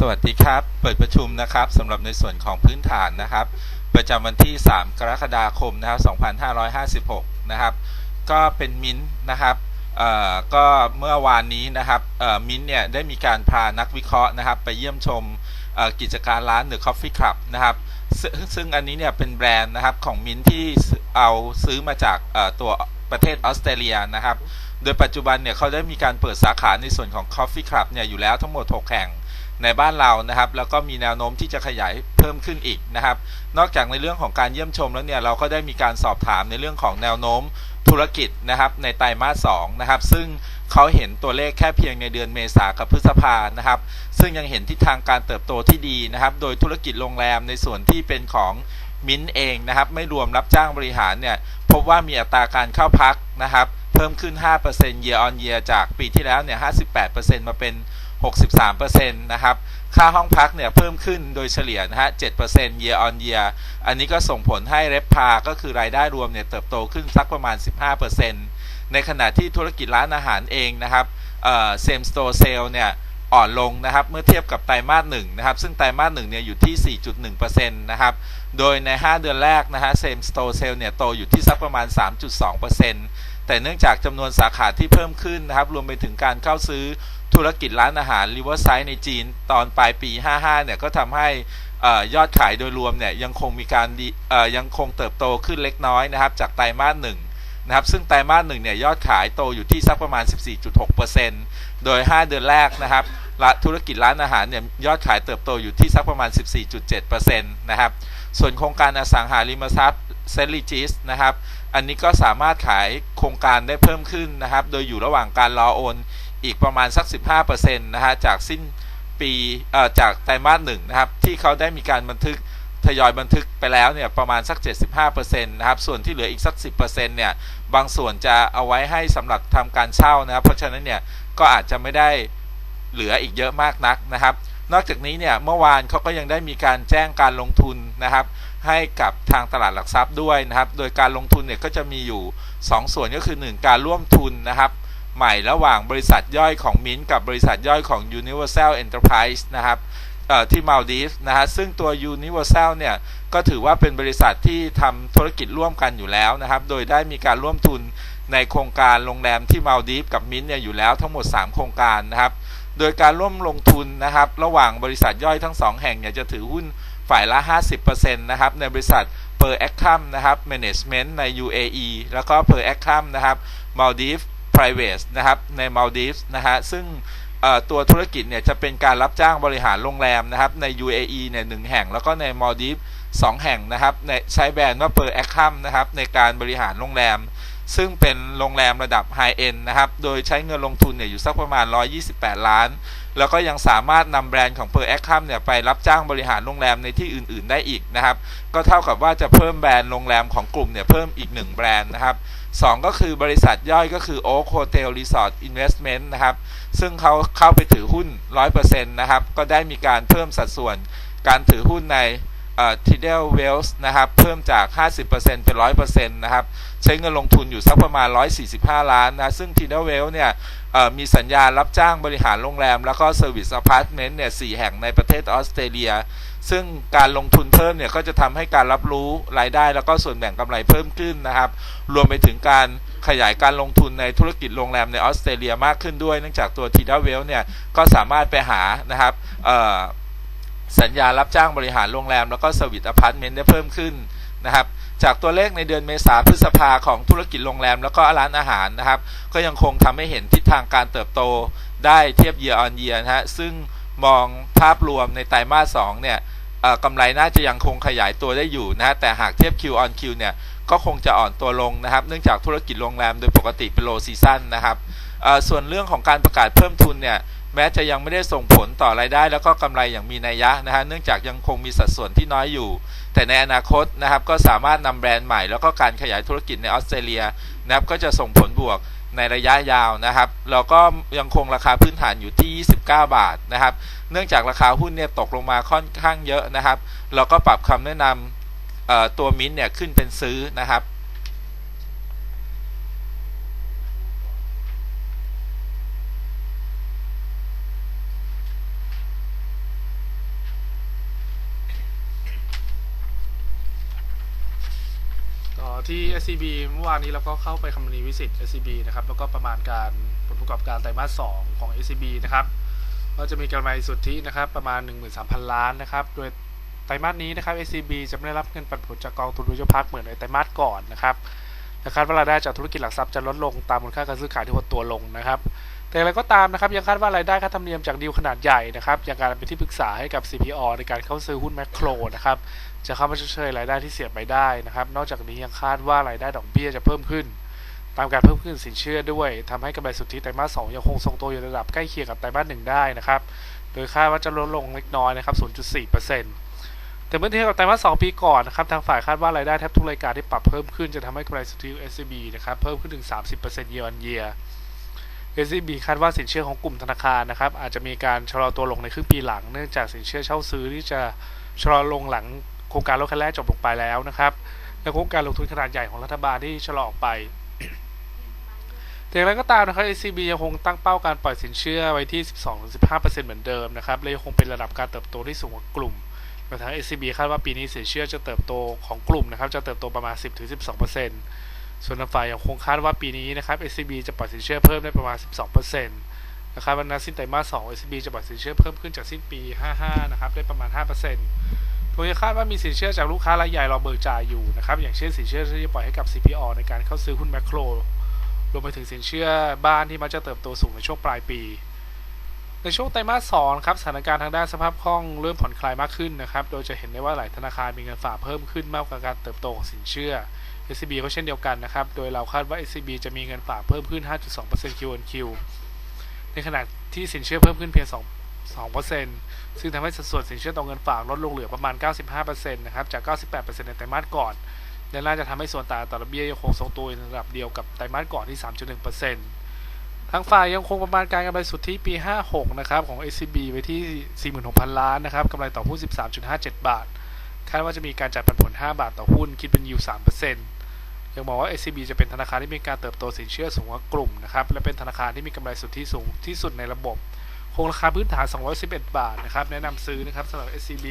สวัสดีครับ เปิดประชุมนะครับสำหรับในส่วนของพื้นฐานนะครับ ประจำวันที่ 3 กรกฎาคมนะครับ2556 นะครับ ก็เป็นมิ้นท์นะครับก็เมื่อวานนี้นะครับมิ้นท์เนี่ยได้มีการพานักวิเคราะห์นะครับ ไปเยี่ยมชมกิจการร้าน The Coffee Club นะครับซึ่งซึ่งอันนี้เนี่ยเป็นแบรนด์นะครับของมิ้นท์ที่เอาซื้อมาจากตัวประเทศออสเตรเลียนะครับ โดยปัจจุบันเนี่ยเขาได้มีการเปิดสาขาในส่วนของ Coffee Club เนี่ยอยู่แล้วทั้งหมด 6 แห่ง ในบ้านเรานะครับ แล้วก็มีแนวโน้มที่จะขยายเพิ่มขึ้นอีกนะครับ นอกจากในเรื่องของการเยี่ยมชมแล้วเนี่ยเราก็ได้มีการสอบถามในเรื่องของแนวโน้มธุรกิจนะครับในไตรมาส2นะครับ ซึ่งเขาเห็นตัวเลขแค่เพียงในเดือนเมษากับพฤษภานะครับ ซึ่งยังเห็นทิศทางการเติบโตที่ดีนะครับ โดยธุรกิจโรงแรมในส่วนที่เป็นของมิ้นเองนะครับ ไม่รวมรับจ้างบริหารเนี่ย พบว่ามีอัตราการเข้าพักนะครับ เพิ่มขึ้น 5% year on year จากปีที่แล้วเนี่ย 58%มาเป็น 63%นะครับ ค่าห้องพักเนี่ยเพิ่มขึ้นโดยเฉลี่ยนะฮะ 7% year on year อันนี้ก็ส่งผลให้เร p พาก็คือรายได้รวมเนี่ยเติบโตขึ้นสักประมาณ 15%ในขณะที่ธุรกิจร้านอาหารเองนะครับเอ่อ same store sale เนี่ยอ่อนลงนะครับเมื่อเทียบกับไตรมาสหนึ่งนะครับซึ่งไตรมาสหนึ่งเนี่ยอยู่ที่ 4.1%นะครับโดยใน 5 เดือนแรกนะฮะ same store sale เนี่ยโตอยู่ที่สักประมาณ 3.2%แต่เนื่องจากจำนวนสาขาที่เพิ่มขึ้นนะครับรวมไปถึงการเข้าซื้อ ธุรกิจร้านอาหาร Riverside ในจีนตอนปลายปี 55 เนี่ย ก็ทำให้ยอดขายโดยรวมเนี่ยยังคงมีการยังคงเติบโตขึ้นเล็กน้อยนะครับ จากไตรมาสหนึ่งนะครับซึ่งไตรมาสหนึ่งเนี่ยยอดขายโตอยู่ที่สักประมาณ 14.6%โดย 5 เดือนแรกนะครับละธุรกิจร้านอาหารเนี่ยยอดขายเติบโตอยู่ที่สักประมาณ 14.7%นะครับส่วนโครงการอสังหาริมทรัพย์เซริจิสนะครับอันนี้ก็สามารถขายโครงการได้เพิ่มขึ้นนะครับ โดยอยู่ระหว่างการรอโอน อีกประมาณสัก 15%นะฮะจากสิ้นปีเอ่อจากไตรมาสหนึ่งนะครับที่เขาได้มีการบันทึกทยอยบันทึกไปแล้วเนี่ยประมาณสัก 75%นะครับส่วนที่เหลืออีกสัก 10%เนี่ยบางส่วนจะเอาไว้ให้สำหรับทำการเช่านะครับเพราะฉะนั้นเนี่ยก็อาจจะไม่ได้เหลืออีกเยอะมากนักนะครับ นอกจากนี้เนี่ยเมื่อวานเขาก็ยังได้มีการแจ้งการลงทุนนะครับ ให้กับทางตลาดหลักทรัพย์ด้วยนะครับ โดยการลงทุนเนี่ยก็จะมีอยู่ 2 ส่วนก็คือ 1 การร่วมทุนนะครับ ใหม่ระหว่างบริษัทย่อยของมิ้นกับบริษัทย่อยของ Universal Enterprise นะครับที่มาลดีฟนะฮะซึ่งตัว Universal เนี่ย ก็ถือว่าเป็นบริษัทที่ทำธุรกิจร่วมกันอยู่แล้วนะครับ โดยได้มีการร่วมทุนในโครงการโรงแรมที่มาลดีฟกับมิ้นเนี่ยอยู่แล้วทั้งหมด 3 โครงการนะครับ โดยการร่วมลงทุนนะครับ ระหว่างบริษัทย่อยทั้ง 2 แห่งเนี่ยจะถือหุ้นฝ่ายละ 50%นะครับ ในบริษัท Per Acam นะครับ Management ใน UAE แล้วก็ Per Acam นะครับ Maldives Private นะครับใน Maldives นะฮะซึ่งตัวธุรกิจเนี่ยจะเป็นการรับจ้างบริหารโรงแรมนะครับใน UAE เนี่ยหนึ่งแห่ง แล้วก็ใน Maldives สองแห่งนะครับในใช้แบรนด์ว่า Per Acam นะครับในการบริหารโรงแรม ซึ่งเป็นโรงแรมระดับไฮเอ็นนะครับ โดยใช้เงินลงทุนเนี่ยอยู่สักประมาณ 128 ล้าน แล้วก็ยังสามารถนำแบรนด์ของ Per a c a m เนี่ยไปรับจ้างบริหารโรงแรมในที่อื่น ๆ ได้อีกนะครับ ก็เท่ากับว่าจะเพิ่มแบรนด์โรงแรมของกลุ่มเนี่ยเพิ่มอีก 1 แบรนด์นะครับ สองก็คือบริษัทย่อยก็คือ Oak Hotel Resort Investment นะครับ ซึ่งเขาเข้าไปถือหุ้น 100%นะครับ ก็ได้มีการเพิ่มสัดส่วนการถือหุ้นใน ทีเดลเวลส์นะครับเพิ่มจาก 50%เป็น100%นะครับใช้เงินลงทุนอยู่สักประมาณ 145 ล้านนะซึ่งทีเดลเวลเนี่ยมีสัญญารับจ้างบริหารโรงแรม แล้วก็เซอร์วิสอพาร์ตเมนต์เนี่ยสแห่งในประเทศออสเตรเลีย ซึ่งการลงทุนเพิ่มเนี่ยก็จะทำให้การรับรู้รายได้ แล้วก็ส่วนแบ่งกำไรเพิ่มขึ้นนะครับรวมไปถึงการขยายการลงทุนในธุรกิจโรงแรมในออสเตรเลียมากขึ้นด้วยเนื่องจากตัวทีเดลเวลเนี่ยก็สามารถไปหานะครับ สัญญารับจ้างบริหารโรงแรม แล้วก็สวิตอพาร์ตเมนต์ได้เพิ่มขึ้นนะครับจากตัวเลขในเดือนเมษาพฤษภาของธุรกิจโรงแรม แล้วก็ร้านอาหารนะครับ ก็ยังคงทำให้เห็นทิศทางการเติบโตได้เทียบ year on year นะฮะซึ่งมองภาพรวมในไตรมาส2เนี่ยกำไรน่าจะยังคงขยายตัวได้อยู่นะฮะแต่หากเทียบ Q on Q เนี่ยก็คงจะอ่อนตัวลงนะครับ เนื่องจากธุรกิจโรงแรมโดยปกติเป็น low season นะครับส่วนเรื่องของการประกาศเพิ่มทุนเนี่ย แม้จะยังไม่ได้ส่งผลต่อรายได้ แล้วก็กำไรอย่างมีนัยยะนะฮะเนื่องจากยังคงมีสัดส่วนที่น้อยอยู่ แต่ในอนาคตนะครับก็สามารถนำแบรนด์ใหม่แล้วก็การขยายธุรกิจในออสเตรเลียนะครับก็จะส่งผลบวกในระยะยาวนะครับ เราก็ยังคงราคาพื้นฐานอยู่ที่ 29 บาทนะครับ เนื่องจากราคาหุ้นเนี่ยตกลงมาค่อนข้างเยอะนะครับ เราก็ปรับคำแนะนำตัวมิ้นเนี่ยขึ้นเป็นซื้อนะครับ ที่ SCB เมื่อวานนี้เราก็เข้าไปคำนวณวิสิต SCB นะครับ แล้วก็ประมาณการผลประกอบการไตรมาส 2 ของ SCB นะครับ ก็จะมีกำไรสุทธินะครับ ประมาณ 13,000 ล้านนะครับ โดยไตรมาสนี้นะครับ SCB จะไม่ได้รับเงินปันผลจากกองทุนรวมพักเหมือนในไตรมาสก่อนนะครับและคาดว่ารายได้จากธุรกิจหลักทรัพย์จะลดลงตามมูลค่าการซื้อขายที่หดตัวลงนะครับ แต่อย่างไรก็ตามนะครับยังคาดว่ารายได้ค่าธรรมเนียมจากดีลขนาดใหญ่นะครับอย่างการเป็นที่ปรึกษาให้กับ CPO ในการเข้าซื้อหุ้นแมคโครนะครับ จะเข้ามาชดเชยรายได้ที่เสียไปได้นะครับ นอกจากนี้ยังคาดว่ารายได้ดอกเบี้ยจะเพิ่มขึ้น ตามการเพิ่มขึ้นสินเชื่อด้วยทำให้กำไรสุทธิไตรมาส2ยังคงทรงตัวอยู่ในระดับใกล้เคียงกับไตรมาส1ได้นะครับ โดยคาดว่าจะลดลงเล็กน้อยนะครับ 0.4%แต่เมื่อเทียบกับไตรมาส2ปีก่อนนะครับทางฝ่ายคาดว่ารายได้แทบทุกรายการที่ปรับเพิ่มขึ้นจะทำให้กำไรสุทธิ SCB นะครับเพิ่มขึ้นถึง 30% year on year SCB คาดว่าสินเชื่อของกลุ่มธนาคารนะครับอาจจะมีการชะลอตัวลงในครึ่งปีหลัง เนื่องจากสินเชื่อเช่าซื้อที่จะชะลอลงหลัง โครงการรถคันแรกจบลงไปแล้วนะครับ และโครงการลงทุนขนาดใหญ่ของรัฐบาลที่ชะลอออกไปแต่อย่างไรก็ตามนะครับ SCB ยังคงตั้งเป้าการปล่อยสินเชื่อไว้ที่ 12-15%เหมือนเดิมนะครับและยังคงเป็นระดับการเติบโตที่สูงกว่ากลุ่มโดยทาง SCB คาดว่าปีนี้สินเชื่อจะเติบโตของกลุ่มนะครับ จะเติบโตประมาณ 10-12%ส่วนทางฝ่ายยังคงคาดว่าปีนี้นะครับ SCB จะปล่อยสินเชื่อเพิ่มได้ประมาณ 12%นะครับวันนั้นสิ้นไตรมาส2 SCB จะปล่อยสินเชื่อเพิ่มขึ้นจากสิ้นปี 55 นะครับ ได้ประมาณ 5% โดยคาดว่ามีสินเชื่อจากลูกค้ารายใหญ่รอเบิกจ่ายอยู่นะครับอย่างเช่นสินเชื่อที่จะปล่อยให้กับ CPO ในการเข้าซื้อหุ้นแมคโครรวมไปถึงสินเชื่อบ้านที่มักจะเติบโตสูงในช่วงปลายปี ในช่วงไตรมาส2ครับสถานการณ์ทางด้านสภาพคล่องเริ่มผ่อนคลายมากขึ้นนะครับโดยจะเห็นได้ว่าหลายธนาคารมีเงินฝากเพิ่มขึ้นมากกว่าการเติบโตของสินเชื่อ SCB ก็เช่นเดียวกันนะครับโดยเราคาดว่า SCB จะมีเงินฝากเพิ่มขึ้น 5.2% Q on Q ในขณะที่สินเชื่อเพิ่มขึ้นเพียง 2%ซึ่งทำให้สัดส่วนสินเชื่อต่อเงินฝากลดลงเหลือประมาณ 95%นะครับจาก 98%ในไตรมาสก่อนและน่าจะทำให้ส่วนต่างต่อดอกเบี้ยยังคงทรงตัวในระดับเดียวกับไตรมาสก่อนที่ 3.1%ทางฝ่ายยังคงประมาณการกำไรสุทธิปี 56 นะครับของ SCB ไว้ที่ 46,000 ล้านนะครับกำไรต่อหุ้น 13.57 บาท คาดว่าจะมีการจ่ายปันผล 5 บาทต่อหุ้นคิดเป็นยิว3%ยังมองว่า SCB จะเป็นธนาคารที่มีการเติบโตสินเชื่อสูงกว่ากลุ่มนะครับและเป็นธนาคารที่มีกำไรสุทธิสูงที่สุดในระบบ คงราคาพื้นฐาน 211 บาทนะครับ แนะนำซื้อนะครับสำหรับ SCB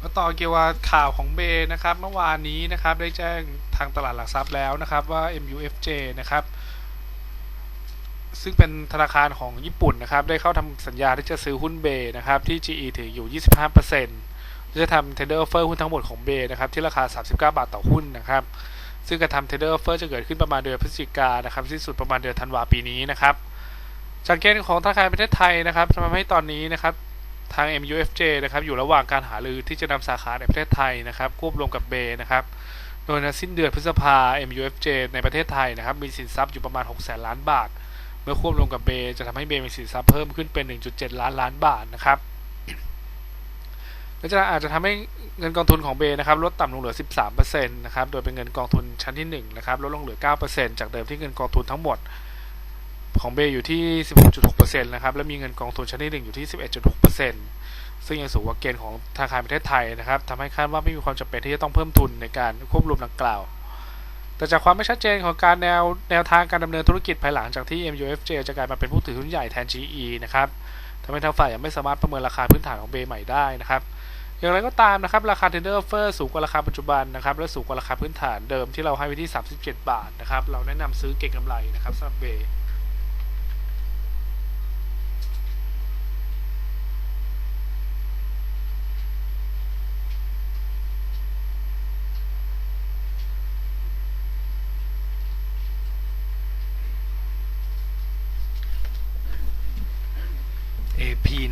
มาต่อเกี่ยวกับข่าวของเบนะครับ เมื่อวานนี้นะครับได้แจ้งทางตลาดหลักทรัพย์แล้วนะครับว่า MUFJ นะครับซึ่งเป็นธนาคารของญี่ปุ่นนะครับ ได้เข้าทำสัญญาที่จะซื้อหุ้นเบนะครับ ที่ GE ถืออยู่ 25%จะทำ tender offer หุ้นทั้งหมดของเบนะครับ ที่ราคา 39 บาทต่อหุ้นนะครับ ซึ่งการทำ tender offer จะเกิดขึ้นประมาณเดือนพฤศจิกายนะครับสิ้นสุดประมาณเดือนธันวาปีนี้นะครับจากเกณฑ์ของธนาคารประเทศไทยนะครับทำให้ตอนนี้นะครับทาง MUFJ นะครับอยู่ระหว่างการหารือที่จะนำสาขาในประเทศไทยนะครับควบรวมกับเบนะครับโดยในสิ้นเดือนพฤษภา MUFJ ในประเทศไทยนะครับมีสินทรัพย์อยู่ประมาณ 6 0 0 0 0ล้านบาท เมื่อควบรวมกับเบจะทำให้เบมีสินทรัพย์เพิ่มขึ้นเป็น 1.7 ล้านล้านบาทนะครับ ก็จะอาจจะทำให้เงินกองทุนของเบนะครับลดต่ำลงเหลือ 13%นะครับโดยเป็นเงินกองทุนชั้นที่1นะครับลดลงเหลือ 9%จากเดิมที่เงินกองทุนทั้งหมดของเบอยู่ที่ 16.6%นะครับและมีเงินกองทุนชั้นที่ 1 อยู่ที่ 11.6%ซึ่งยังสูงกว่าเกณฑ์ของธนาคารประเทศไทยนะครับทำให้คาดว่าไม่มีความจำเป็นที่จะต้องเพิ่มทุนในการควบรวมดังกล่าว แต่จากความไม่ชัดเจนของการแนวแนวทางการดำเนินธุรกิจภายหลังจากที่ MUFJ จะกลายมาเป็นผู้ถือหุ้นใหญ่แทน GE นะครับทำให้ทางฝ่ายยังไม่สามารถประเมินราคาพื้นฐานของเบใหม่ได้นะครับ อย่างไรก็ตามนะครับ ราคา tender offer สูงกว่าราคาปัจจุบันนะครับ และสูงกว่าราคาพื้นฐานเดิมที่เราให้ไว้ที่ 37 บาทนะครับ เราแนะนำซื้อเก็งกำไรนะครับสำหรับเบ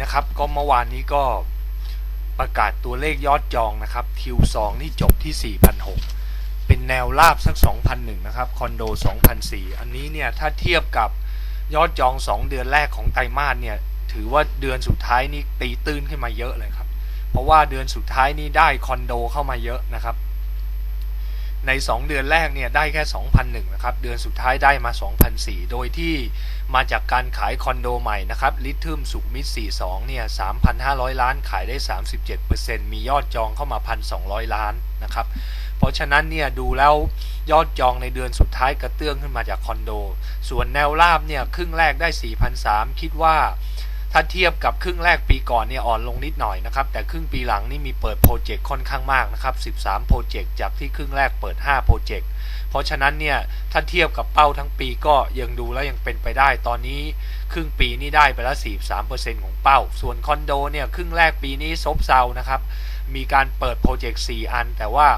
นะครับก็เมื่อวานนี้ก็ ประกาศตัวเลขยอดจองนะครับ Q2 นี่จบที่ 4,006 เป็นแนวราบสัก 2,001 นะครับ คอนโด 2,004 อันนี้เนี่ย ถ้าเทียบกับยอดจอง 2 เดือนแรกของไตรมาสเนี่ย ถือว่าเดือนสุดท้ายนี่ตีตื้นขึ้นมาเยอะเลยครับ เพราะว่าเดือนสุดท้ายนี่ได้คอนโดเข้ามาเยอะนะครับ ใน 2 เดือนแรกเนี่ยได้แค่ 2,001นะครับ เดือนสุดท้ายได้มา 2,004โดยที่มาจากการขายคอนโดใหม่นะครับลิทึมสุขมิตร42เนี่ย 3,500 ล้านขายได้ 37%มียอดจองเข้ามา 1,200 ล้านนะครับ เพราะฉะนั้นเนี่ยดูแล้วยอดจองในเดือนสุดท้ายกระเตื้องขึ้นมาจากคอนโด ส่วนแนวราบเนี่ยครึ่งแรกได้ 4,003คิดว่า ถ้าเทียบกับครึ่งแรกปีก่อนเนี่ยอ่อนลงนิดหน่อยนะครับ แต่ครึ่งปีหลังนี่มีเปิดโปรเจกต์ค่อนข้างมากนะครับ 13 โปรเจกต์จากที่ครึ่งแรกเปิด 5 โปรเจกต์ เพราะฉะนั้นเนี่ยถ้าเทียบกับเป้าทั้งปีก็ยังดูแล้วยังเป็นไปได้ ตอนนี้ครึ่งปีนี่ได้ไปแล้ว43%ของเป้า ส่วนคอนโดเนี่ยครึ่งแรกปีนี้ซบเซานะครับ มีการเปิดโปรเจกต์ 4 อัน แต่ว่า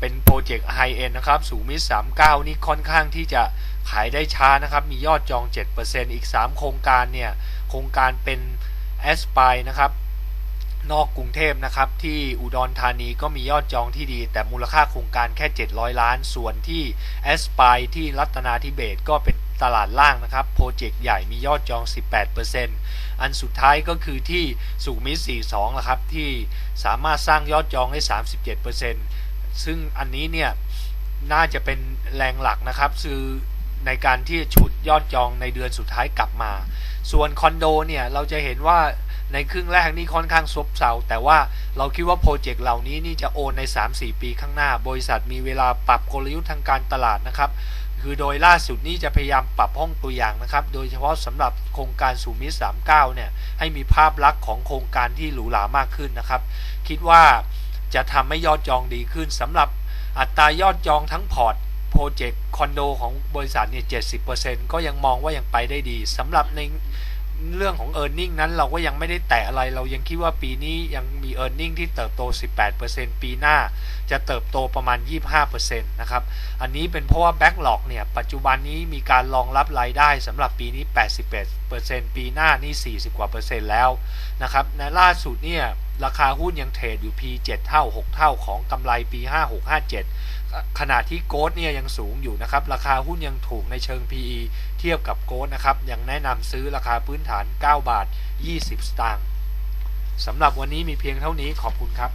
เป็นโปรเจกต์ไฮเอ็นนะครับ สูมิต39 นี่ค่อนข้างที่จะขายได้ช้านะครับ มียอดจอง 7%อีก 3 โครงการเนี่ย โครงการเป็นแอสปายนะครับ นอกกรุงเทพนะครับ ที่อุดรธานีก็มียอดจองที่ดี แต่มูลค่าโครงการแค่ 700 ล้าน ส่วนที่แอสปายที่รัตนาธิเบศก็เป็นตลาดล่างนะครับ โปรเจกต์ใหญ่มียอดจอง 18%อันสุดท้ายก็คือที่สุขุมิต42นะครับ ที่สามารถสร้างยอดจองได้ 37%ซึ่งอันนี้เนี่ยน่าจะเป็นแรงหลักนะครับ คือ ในการที่จะฉุดยอดจองในเดือนสุดท้ายกลับมา ส่วนคอนโดเนี่ยเราจะเห็นว่าในครึ่งแรกนี่ค่อนข้างซบเซาแต่ว่าเราคิดว่าโปรเจกต์เหล่านี้นี่จะโอนใน 3-4 ปีข้างหน้า บริษัทมีเวลาปรับกลยุทธ์ทางการตลาดนะครับ คือโดยล่าสุดนี่จะพยายามปรับห้องตัวอย่างนะครับ โดยเฉพาะสำหรับโครงการสูมิต39 เนี่ย ให้มีภาพลักษณ์ของโครงการที่หรูหรามากขึ้นนะครับ คิดว่าจะทำให้ยอดจองดีขึ้นสำหรับอัตรายอดจองทั้งพอร์ต โปรเจกต์คอนโดของบริษัทเนี่ย70%ก็ยังมองว่ายังไปได้ดีสำหรับในเรื่องของ e a r n i n g นั้นเราก็ยังไม่ได้แตะอะไรเรายังคิดว่าปีนี้ยังมี e a r n i n g ที่เติบโต 18%ปีหน้าจะเติบโตประมาณ 25%นะครับ อันนี้เป็นเพราะว่า Backlog เนี่ย ปัจจุบันนี้มีการรองรับรายได้สำหรับปีนี้ 81%ปีหน้านี่ 40 กว่าเปอร์เซ็นต์แล้วนะครับในล่าสุดเนี่ย ราคาหุ้นยังเทรดอยู่ P 7เท่า 6 เท่าของกำไรปี 56 57 ขณะที่โกดเนี่ยยังสูงอยู่นะครับ ราคาหุ้นยังถูกในเชิง PE เทียบกับโกดนะครับ ยังแนะนำซื้อราคาพื้นฐาน 9 บาท 20 สตางค์สำหรับวันนี้มีเพียงเท่านี้ขอบคุณครับ